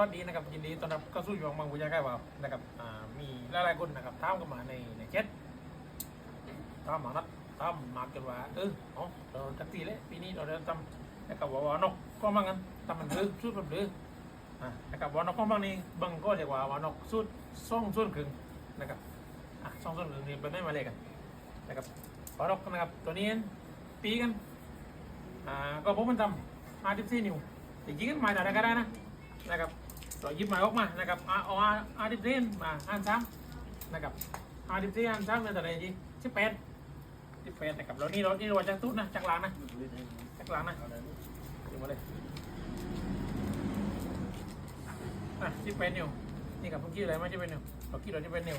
วัสดีนะครับยินดีต้อนรับเข้าสู่ช่องมังบุญยาใกล้ว่าวนะครับมีหลายๆคนนะครับถามกันมาในในแชทถามมานัดถามมากันว่าเออเอาเราจักปีเลยปีนี้เราจะทำนะครับว่าว่านกก็มั่งกันทำมันดื้อสุดมันดื้อนะครับว่านกก็มั่งนี่บางก็เรียกว่าว่านกสุดซ่องส่วนครึ่งนะครับอะซ่องส่วนครึ่งนี่เป็นไม่มาเลยกันนะครับว่านกนะครับตัวนี้ปีกันอ่าก็ผมมันทำอาร์ติซีนิวจริงกันมาจากไหนก็ได้นะนะครับ เราหยิบมาออกมานะครับอาเอาอาร์ดิบเรนมาอ่านซ้ำนะครับอาร์ดิบเรนอ่านซ้ำเป็นอะไรจีสิบแปดสิบแปดนะครับแล้วนี่เรานี่เราจากตุ้นะจากหลังนะจากหลังนะดูมาเลยอะสิบแปดนิ้วนี่กับเมื่อกี้อะไรไม่ใช่เป็นนิ้วเราคิดเราจะเป็นนิ้ว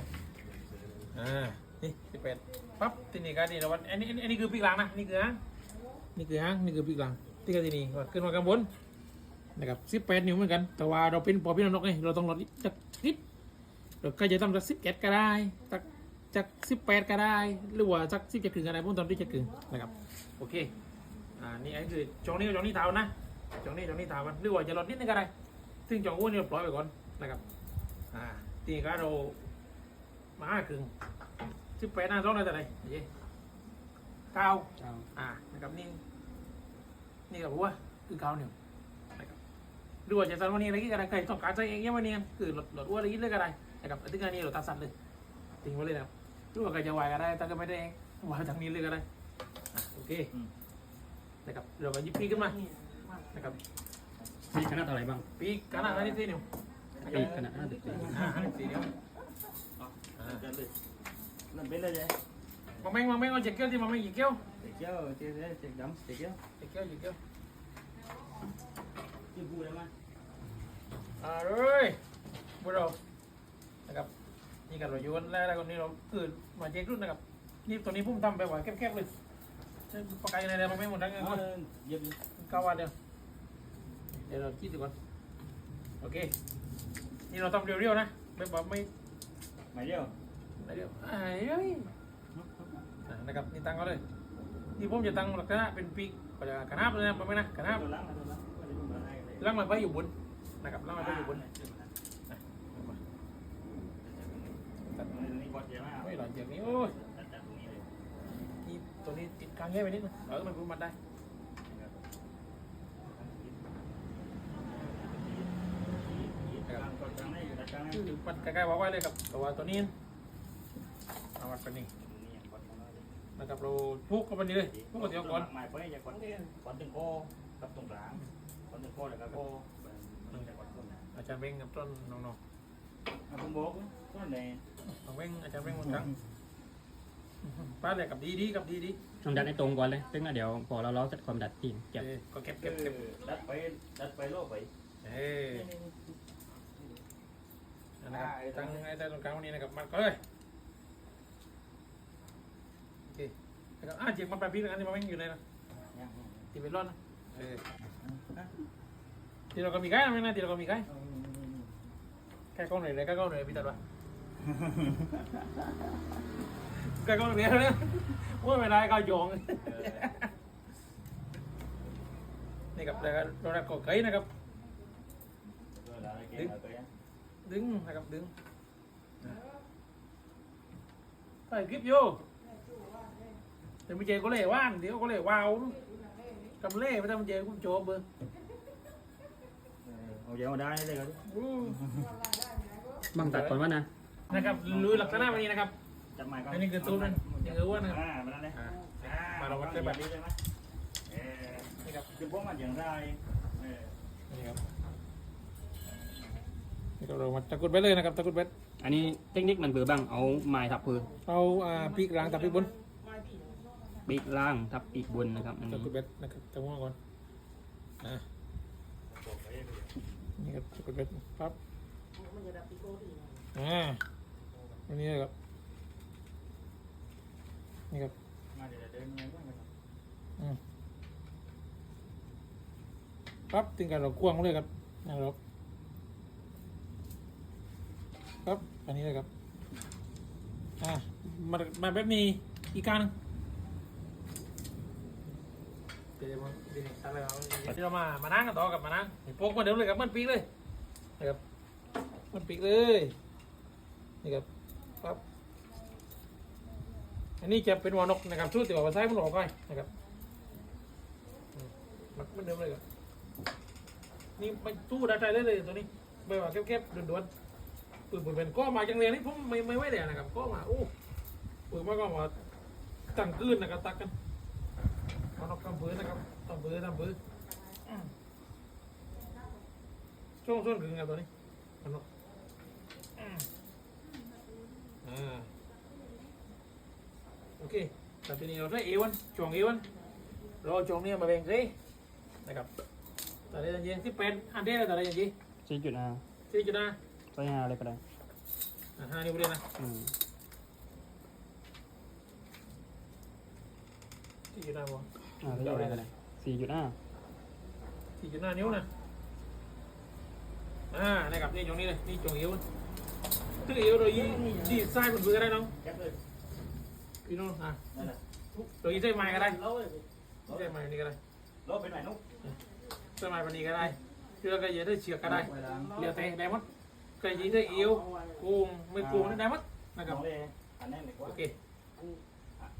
อ่านี่สิบแปดปั๊บทีนี้ก็นี่เราวันอันนี้อันนี้อันนี้คือปีกหลังนะนี่คือหางนี่คือหางนี่คือปีกหลังที่กันทีนี้ขึ้นมาข้างบน นะครับสิบแปดนิ้วเหมือนกัน แต่ว่าเราเป็นปอพี่น้องนกไงเราต้องลดจากนิดเราก็จะต้องจากสิบเจ็ดก็ได้จากจากสิบแปดก็ได้ หรือว่าจากสิบเจ็ดกึ่งก็ได้พุ่งตอนที่เจ็ดกึ่งนะครับโอเคอ่านี่อันนี้คือจองนี้จองนี้เท้านะจองนี้จองนี้เท้ามันหรือว่าจะลดนิดนึงก็ได้ซึ่งจองอ้วนนี่เราปล่อยไปก่อนนะครับอ่าตีก็เรามาห้ากึ่งสิบแปดหน้าสองได้เท่าไหร่เย้เก้าอ่านะครับนี่นี่กับหัวคือเก้านิ้ว ดูว่าจะสั่นวันนี้อะไรกี่กันใครต้องการใช้เองเยี่ยวันนี้คือหลดหลดอ้วนอะไรกี่เลยก็ได้นะครับถึงอันนี้เราตัดสัตว์เลยทิ้งไว้เลยนะครับดูว่าใครจะไหวก็ได้แต่ก็ไม่ได้ไหวทางนี้เลยก็ได้อะโอเคนะครับเรามาหยิบปีกขึ้นมานะครับมีขนาดอะไรบ้างปีกขนาดนี้สินิ้วปีกขนาดห้าสิบสี่อ่าห้าสิบสี่นิ้ว Lần bên đây vậy? มาแม่งมาแม่งเอาเจ็ดเกี้ยวที่มาแม่งหยิบเกี้ยว Để kéo, thế thế, thế đấm, để kéo. เจ็ดเกี้ยวหยิบเกี้ยว Cái vui lắm anh. อ่าเลยพวกเรานะครับนี่กันเราโยนแล้วแล้วก็นี่เราคือมาเช็ครุ่นนะครับนี่ตัวนี้พุ่มทำไปไหวแคบๆเลยปากกาในอะไรมาไม่หมดทั้งเงิน Nó dịp đi. เก้าวันเดียวเดี๋ยวเราคิดดูก่อนโอเคนี่เราทำเรียวๆนะไม่แบบไม่ Mày điêu. ไม่เรียวไอ้เอ้ยอะนะครับนี่ตั้งเขาเลยนี่ผมจะตั้งลักษณะเป็นปีกก็จะกระนาบเลยนะไม่นะกระนาบ Đồ lắm, đồ lắm. Cái này cũng là hay cái này. ล่างมันไปอยู่บนนะครับล่างมันไปอยู่บน À, này, chưa mà. อะเอามา Nó đi quạt vậy mà. ไม่หล่อนเจ็บนี้โอ้ย Đặt đặt cũng như này. นี่ตัวนี้ติดกลางแง่ไปนิดนึงเออมันพุ่งมันได้ Còn- còn trắng này, đặt trắng này. คือมันใกล้ๆว่าไว้เลยครับแต่ว่าตัวนี้เอาวัดไปนี่ Nhìn quạt của nó đi. นะครับเราพุกกับมันนี่เลยพุกกับเดี๋ยวก่อน Mày phải giờ quạt quạt từng cô, tập tổng ráng. Quạt từng cô là các cô. Mình sẽ quạt từng ráng. อาจารย์เบ้งกับต้นน้อง À, cũng bố cũng. Có này. ๆน้องเบ้งอาจารย์เบ้งคนครั้งป้าเลยกับดีดีกับดีดีต้องดัดให้ตรงก่อนเลย ซึ่งเดี๋ยวพอเราล้อเสร็จความดัดทีมเก็บเอ้ยก็เก็บเก็บเก็บ Đặt phải, đặt phải lỗ vậy. เอ้ยนะครับตั้งไอ้ใต้ตรงกลางวันนี้นะครับมันก็เลยโอเคนะครับอะเจ็บมันไปพี่อันนี้มันไม่อยู่ในนะ Nha. ตีเป็นร้อนนะเออทีเราก็มีไก่นะไม่นะทีเราก็มีไก่ไก่ก้อนไหนเลยไก่ก้อนไหนพี่ตัดวะไก่ก้อนไหนเนี่ยว่าไม่ได้ก็ยองนี่ครับแล้วก็เราได้กดไก่นะครับ Rồi là cái kia là cái ดึงนะครับดึงใส่คลิปอยู่เดี๋ยวไม่เจอก็เล่ว่านเดี๋ยวก็เล่วาว กำเล่ไม่ต้องเจอคุณโจเบอร์ Hậu dạo mà đai đây rồi. อู้บ้างตัดก่อนว่านะนะครับลุยลักษณะวันนี้นะครับ Chặt mày con. Cái này cứ tu lên, những cái uốn này. À, mà đây. อ่า À, Mà nó con bắt cái gì bật. đi đây mà. Ờ, นี่ครับ cái bố mà dẫn ra đi. Ờ, นี่ครับนี่ก็เรามาตะกรุดเบ็ดเลยนะครับตะกรุดเบ็ดอันนี้เทคนิคมันคือบ้างเอาไม้ทับพื้นเอาอ่าปีกหลังตับปีกบน ปีกล่างทับปีกบนนะครับอันนี้กรุดเบ็ดนะครับจังหวะก่อนอ่านี่ครับตะกรุดเบ็ดปั๊บอ่าวันนี้ครับนี่ครับปั๊บถึงกับเรากว้างเลยครับนะครับปั๊บอันนี้เลยครับอ่ามามาแบบนี้อีกการหนึง เดี๋ยวมาเดี๋ยวอะไราเดี๋ยวเรามามานั่งกันต่อกับมานั่งโป๊กมาเดิมเลยครับมันปีกเลยนะครับมันปิดเลยนี่ครับปั๊บอันนี้จะเป็นวานกนะครับชุดที่ว่าภาษามันออกไปนนะครับมันมันเดิมเลยครับนี่มันตู้ได้ใจได้เลยตัวนี้ไม่ว่าแคบๆด่วนๆปืนปืนเป็นก้อมาจังเลยนี่ผมไม่ไม่ไหวเลยนะครับก้อมาโอ้ปืนมาก็มาตั้งคืนนะครับตักกัน วานกทำปืนนะครับทำปืนทำปืนอืมช่วงช่วงถึงครับตัวนี้วานกอืมอ่าโอเคแต่ทีนี้เราได้เอวันช่วงเอวันเราช่วงนี้มาแบ่งสินะครับแต่ได้ยังที่เป็นอันเดียวแต่ได้ยังยี่สี่จุดห้าสี่จุดห้าใส่ห้าอะไรก็ได้อ่าห้านิ้วเดียวนะอืมสี่จุดห้าพอ อ่าใส่อะไรก็ได้สี่จุดห้าสี่จุดห้านิ้วนะอ่านะครับนี่ช่วงนี้เลยนี่ช่วงเอวันถึงเอวเรายี่ยี่ไส้บนเบือได้น้องแคปเลยพี่น้องอะนั่นแหละเรายี่ไส้ไม้ก็ได้เราเลยยี่ไส้ไม้นี่ก็ได้เราเป็นไหนนุ๊กไส้ไม้ปันนี้ก็ได้เชื่อก็อย่าได้เชือกก็ได้เหลือแต่ได้หมดไก่ยิงได้เอวโกงไม่โกงได้หมดนะครับเลยอันนั้นเลยว่าโอเค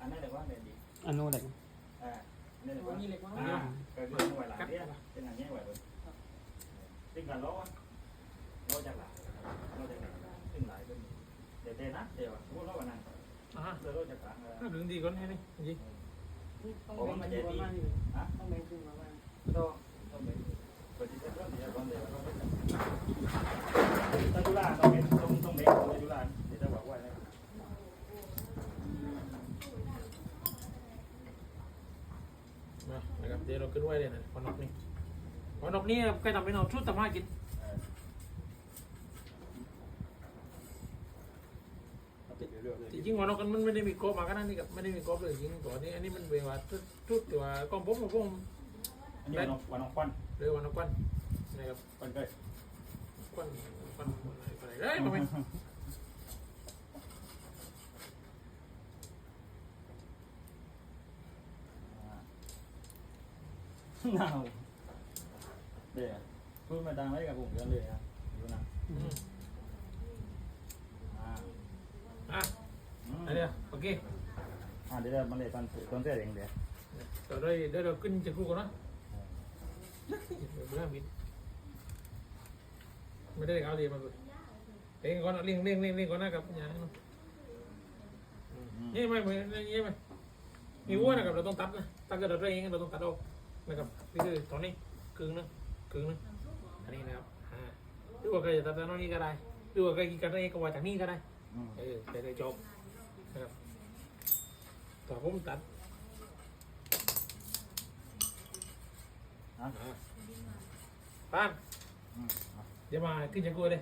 อันนั้นเลย ว่าเด่นดีอันนู้นอะไรอ่านนั้นเลยว่าอ่าอ่าก็คือไหวหลังเนี่ยเป็นอย่างนี้ไหวเลยซึ่งการล้อล้อจากหลังล้อจากหลังซึ่งหลายเป็นเดี๋ยวเจนะเดี๋ยวพูดล้อวันนั้นอ่าเดี๋ยวล้อจากหลังถ้าถึงดีก่อนให้นี่จริงผมมันเจดีฮะต้องเป็นขึ้นมาบ้างต้องต้องเป็นปฏิเสธเรื่องเดียวกันเดี๋ยวเราต้องตาจุฬาต้องเป็นต้องต้องเป็นตาจุฬาเดี๋ยวจะบอกว่าอะไร มานะครับเดี๋ยวเราขึ้นไว้เลยนะวันนกนี่วันนกนี่ใกล้ทำเป็นเอาชุดทำมากินจริงๆวันนกมันไม่ได้มีกรอบมากันนั่นนี่กับไม่ได้มีกรอบเลยจริงตัวนี้อันนี้มันเป็นว่าชุดตัวกองผมของผมอันนี้วันวันควันหรือวันนกควันนะครับควันเกิดควันควันอะไรเอ้ยมาไหม หนาวเดี๋ยวพูดมาดังไว้กับผมกันเลยครับดูนะอืมอ่าอะอันเนี้ยโอเค อ่าเดี๋ยวมันเลยตอนตอนเสียเองเดี๋ยวเดี๋ยวได้เดี๋ยวเราขึ้นจะครูก่อนนะไม่ได้บินไม่ได้เอาดีมาเลยเลี้ยงก่อนเลี้ยงเลี้ยงเลี้ยงเลี้ยงก่อนนะครับอย่างนี้นี่ไม่ไม่นี่ไม่มีวัวนะครับเราต้องตัดนะถ้าเกิดเราได้เองเราต้องตัดออก นะครับนี่คือตอนนี้ครึ่งนึงครึ่งนึงอันนี้นะครับอ่าหรือว่าใครจะตัดตอนนี้ก็ได้หรือว่าใครกินกันได้ก็ว่าจากนี้ก็ได้เออได้ได้จบนะครับต่อผมตัดอะป้านเดี๋ยวมาขึ้นจังกูเลย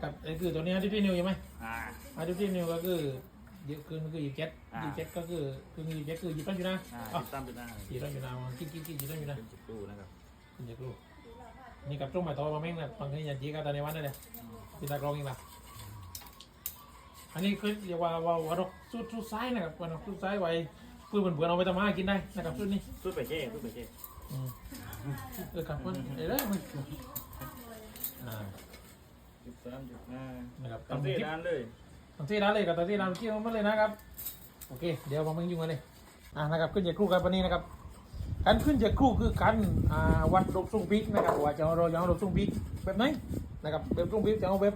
กับไอ้คือตัวนี้ดิฟตี้นิวใช่ไหมอ่าอาดิฟตี้นิวก็คือเยอะคือมันคือยี่เจ็ดอ่ายี่เจ็ดก็คือคือยี่เจ็ดคือยี่ต้นอยู่นะอ่าอ๋อติดตามเป็นหน้ายี่ต้นอยู่นะมันกิ๊กกิ๊กกิ๊กยี่ต้นอยู่นะเป็นจุดดูนะครับขึ้นจังกูนี่กับตรงมาต่อมาแม่งนะฟังที่ยันจีกับตาในวันนั่นแหละที่ตากรองอีกละอันนี้คือเรียกว่าว่าวันดอกสุดสุดซ้ายนะครับวันดอกสุดซ้ายไว้เพื่อนเพื่อนเอาไปทำอาหารกินได้นะครับชุดนี้สู้ไปเจ้สู้ไปเจ้อืมเออครับเพื่อนเดี๋ยวเลยมันอ่าจุดสามจุดห้านะครับตามที่ร้านเลย ตังที่ร้านเลยกับตังที่ร้านเกี่ยวมันเลยนะครับ โอเค เดี๋ยวผมมึงยุ่งกันเลยอ่านะครับ ขึ้นจากครูกันวันนี้นะครับการขึ้นจากครูคือการอ่าวัดรบทรงปีกนะครับว่าจะเอาเราจะเอารบทรงปีกแบบไหนนะครับแบบทรงปีกจะเอาแบบ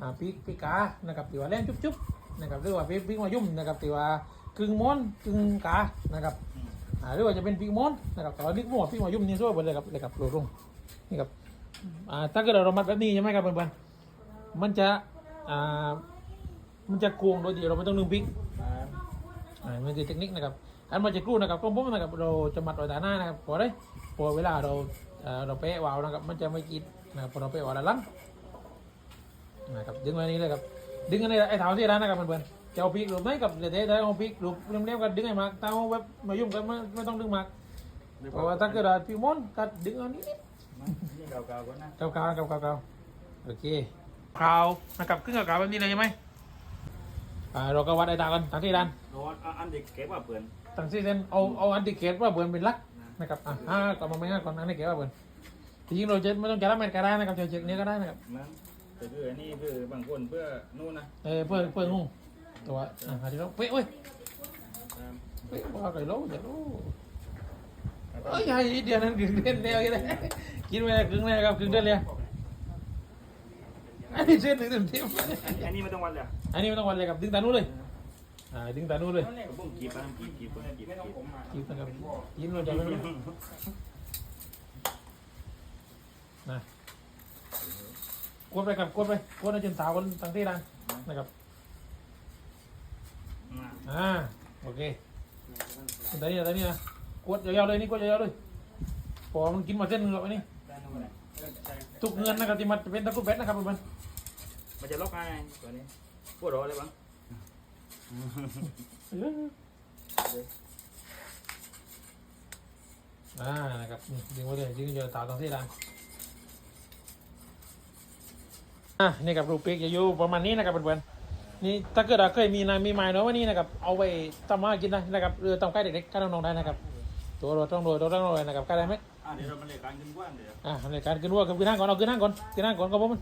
อ่าปีกปีกานะครับตีว่าแรงจุ๊บๆนะครับหรือว่าปีกปีกมายุ่มนะครับตีว่ากึ่งม้อนกึ่งกานะครับอ่าหรือว่าจะเป็นปีกม้อนนะครับแต่ว่าปีกม้อนปีกมายุ่มนี่ช่วยไปเลยครับเลยครับโลดลงนี่ครับอ่าถ้าเกิดเรามัดแบบนี้ใช่ไหมครับเพื่อนๆมันจะอ่า มันจะโกงโดยที่เราไม่ต้องนึ่งพริกอ่าอ่ามันคือเทคนิคนะครับอันมันจะกรูนะครับกล้องผมนะครับเราจะมัดไว้ด้านหน้านะครับพอได้พอเวลาเราเอ่อเราเปะวาล์วนะครับ มันจะไม่กิดนะครับพอเราเปะวาล์วด้านหลังนะครับดึงไว้นี้เลยครับดึงอันนี้ไอ้เท้าที่ร้านนะครับเพื่อนๆจะเอาพริกหรือไม่กับเดี๋ยวได้เอาพริกหรือเรียมๆกันดึงให้มากถ้าเอาแบบมายุ่งกันไม่ไม่ต้องดึงมากเพราะว่าถ้าเกิดเราพิมอนก็ดึงเอานิดนี่เก่าๆก่อนนะๆเกาๆเกาๆเกาๆโอเคกาวนะครับครึ่งกาวแบบนี้เลยใช่ไหม อ่าเราก็วัดไอ้ตากันทางที่ร้านโน้ตอันเด็กเก็บว่าเปลือนตั้งที่เส้นเอาเอาอันติเกตว่าเบิร์นเป็นหลักนะครับอะห้าก่อนมาไม่ห้าก่อนอันนี้เกตว่าเบิร์นจริงๆเราจะไม่ต้องจะรับแมทก็ได้นะครับจะเช็คนี้ก็ได้นะครับนั้นแต่คืออันนี้คือบางคนเพื่อนู่นนะเออเพื่อเพื่องงตัวอ่าที่เราเว้ยเว้ยเว้ยว่าไก่โลเดี๋ยวโลเอ้ยใหญ่เดียวนั้นกึ่งเดือนเดียวเลยกินไปครึ่งเลยครับครึ่งเดือนเลยอันนี้เส้นหนึ่งเต็มเต็มอันนี้ไม่ต้องวัดเลย อันนี้ไม่ต้องวันเลยครับดึงตานู้นเลยอ่าดึงตานู้นเลยผมกีบนะกีบกีบเพื่อกีบไม่ต้องผมมากินนะครับกินเราจะไม่รู้นะกดไปครับกดไปกดให้จนสาวคนตั้งที่ร้านนะครับอ่าโอเคตอนนี้ตอนนี้นะกดยาวๆเลยนี่กดยาวๆเลยพอมันกินมาเส้นหนึงแล้วอันนี้ทุกเงินนะครับที่มันเป็นตะกุเบ็ดนะครับเพื่อนมันจะล็อกง่ายตัวนี้ป วดหัวเลยบ้างอ่านะครับนี่ดึงไว้เลยดึงเจอสาวตั้งที่ร้านอะนี่กับรูปเปีกจะอยู่ประมาณนี้นะครับเพื่อนๆนี่ถ้าเกิดเราเคยมีนะมีไม้เนาะว่านี่นะครับเอาไปทำมากินได้นะครับเรือต้องใกล้เด็กๆก็น้องๆได้นะครับตัวเราต้องโดยตัวต้องโดยนะครับก็ได้ไหมอ่าเดี๋ยวเรามาเลยการขึ้นกว้างเดี๋ยวอ่าในการขึ้นวัวกับขึ้นห้างก่อนเอาขึ้นห้างก่อนขึ้นห้างก่อนครับผม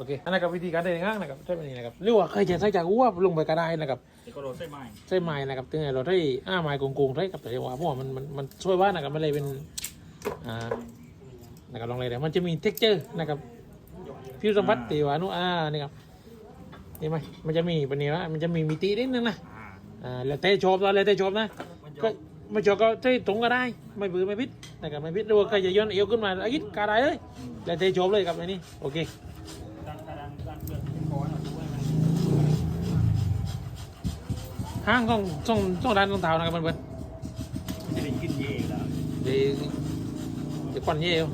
โอเคอันนั้นกับวิธีการเดินห้างนะครับใช่ไหมนี่นะครับหรือว่าเคยจะใช้จากวัวลงไปก็ได้นะครับเดี๋ยวก็โรยใส่ไม้ใช้ไม้นะครับตึงเราได้อ้าไม้โกงๆใช้กับแต่ว่าเพราะว่ามันมันมันช่วยว่านะครับมันเลยเป็นอ่านะครับลองเลยเดี๋ยวมันจะมีเท็กเจอร์นะครับผิวสัมผัสตีว่านุอ่านี่ครับนี่ไหมมันจะมีปันนี้ว่ามันจะมีมิตินิดนึงนะอ่าอ่าแล้วแต่ชอบแล้วแล้วแต่ชอบนะมันจะก็ไม่ชอบก็ใช้ตรงก็ได้ ไม่บือไม่พิษนะครับไม่พิษหรือว่าใครจะย้อนเอวขึ้นมาอายิดก็ได้เลยแล้วแต่ชอบเลยครับอันนี้โอเค ดันดันดันเปลือกเป็นคอหน่อยด้วยมัน ห้างต้องต้องต้องด้านต้องเท้านะครับเพื่อนจะได้ขึ้นเย่แล้วๆเดี๋ยวเดี๋ยวควันเยี่ยว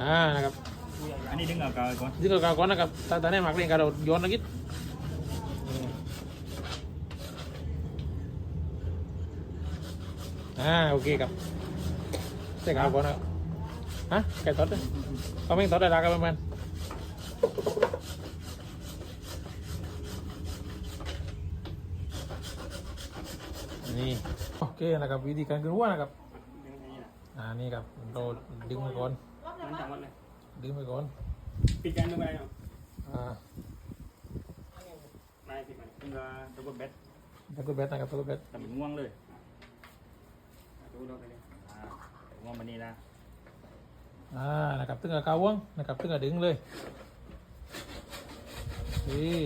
อ่านะครับอันนี้ดึงเอากาวก่อนที่เรากล่าวก่อนนะครับตาตาแน่หมักเรียนการเราย้อนอายิดอ่าโอเคครับเสกเอาก่อนนะครับฮะแกะทอดเลยเขาไม่ทอดได้ราคาประมาณ นี่โอเคนะครับวิธีการขึ้นหัวนะครับอ่านี่ครับเราดึงไปก่อนมันจังหวัดเลยดึงไปก่อนปิดการดูไปเนาะอ่าไม่ปิดมันดึงกับดับเบิลเบ็ดตะกุเบ็ดนะครับตะกุเบ็ดแต่มันง่วงเลยดูเราไปเลยอ่าง่วงมันนี่นะอ่านะครับตึงกับกาวงนะครับตึงกับดึงเลยนี่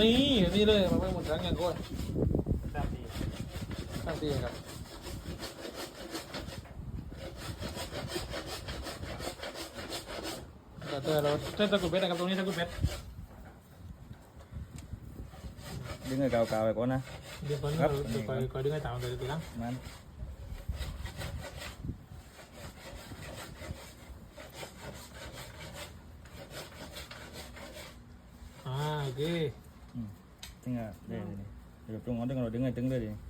นี่นี่เลยมันไม่หมดครั้งอย่างก้อยตามที่ตั้งทีครับแต่แต่เราใช้ตะกุเบ็ดนะครับตรงนี้ตะกุเบ็ดดึงกับกาวกาวไปก่อนนะเดี๋ยวก่อนครับเดี๋ยวก่อนก่อนดึงให้ตามเดี๋ยวทีหลังมันอ่าโอเคดึงอะเดี๋ยวเดี๋ยวตรงนั้นดึงเราดึงไงดึงเลยดิดึ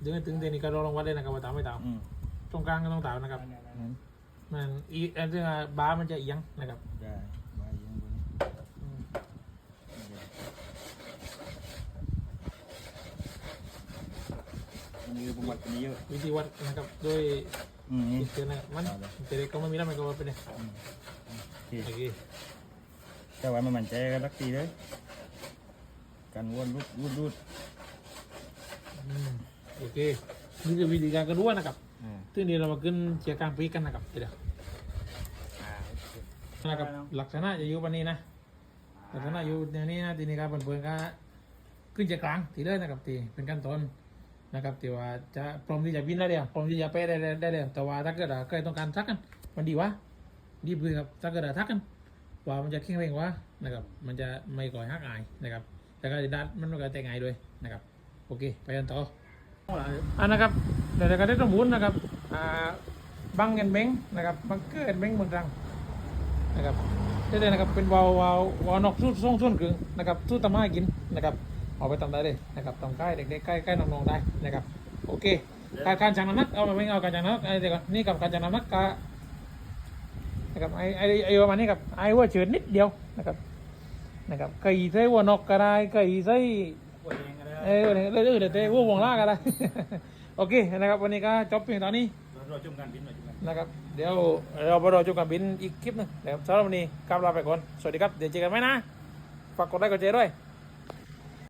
งให้ถึงเดยวนี่ก็ลองวัดเลยนะครับว่าตามไม่ตามอืมตรงกลางก็ต้องตามนะครับนั้นมันอีอันที่ว่าบาร์มันจะเอียงนะครับได้ไว้ยังบนอืมมันมีประวัตินี้เยอะวิธีวัดนะครับโดยอืมนี่อินเทอร์เน็ตมันเอาเลยอินเทอร์เน็ตก็ไม่มีแล้วมันก็วัดไปเลยที่โอเค แต่ว่ามันมันใจกันรักทีเลย การวนรูดรูดรูดอืมโอเคนี่คือวิธีการกระด้วนนะครับอ่าซึ่งเดี๋ยวเรามาขึ้นเชียร์กลางปีกันนะครับเดี๋ยวอ่านะครับลักษณะจะอยู่วันนี้นะลักษณะอยู่ในนี้นะทีนี้ครับเพื่อนๆก็ขึ้นเชียร์กลางทีเลยนะครับทีเป็นขั้นตอนนะครับที่ว่าจะพร้อมที่จะบินได้เลยพร้อมที่จะไปได้ได้เลยแต่ว่าถ้าเกิดว่าใครต้องการทักกันมันดีวะดีเพื่อครับถ้าเกิดว่าทักกัน ว่ามันจะแข็งแรงวะนะครับ มันจะไม่ก่อยหักอายนะครับ แต่ก็ดัดมันก็แต่งไงายด้วยนะครับ โอเค ไปกันต่ออันนะครับเดี๋ยวจะได้สมบูรณ์นะครับอ่าบังเงินเบงนะครับบังเกิดเบ้งบนรังนะครับได้เลยนะครับเป็นวาววาววาวนอกสู้ส่งส่วนกึ่งนะครับสู้ตะม้กินนะครับเอาไปทำได้เลยนะครับทำใกล้เด็กๆใกล้ใกล้น้องๆได้นะครับโอเคการการจังน้ำหนักเอาไปไม่เอาการจังน้ำหนักไอ้เดี๋ยวก่อนนี่กับการจังน้ำหนักกะนะครับไอไอไอประมาณนี้ครับไอว่าเฉินนิดเดียวนะครับ นะครับไก่ไส้วัวนอกก็ได้ไก่ไส้ปวดเองก็ได้เอเออเดี๋ยวเดี๋ยวเดี๋ยวเดี๋ยววูวงล่ากันเลยโอเคนะครับวันนี้ก็จบเพียงเท่านี้เราจุ่มกันบินหน่อยจุ่มกันนะครับเดี๋ยวเราไปรอจุกันบินอีกคลิปหนึงนะครับสำหรับวันนี้กลับลาไปก่อนสวัสดีครับเดี๋ยวเจอกันไหมนะฝากกดไลค์กดแชร์ด้วย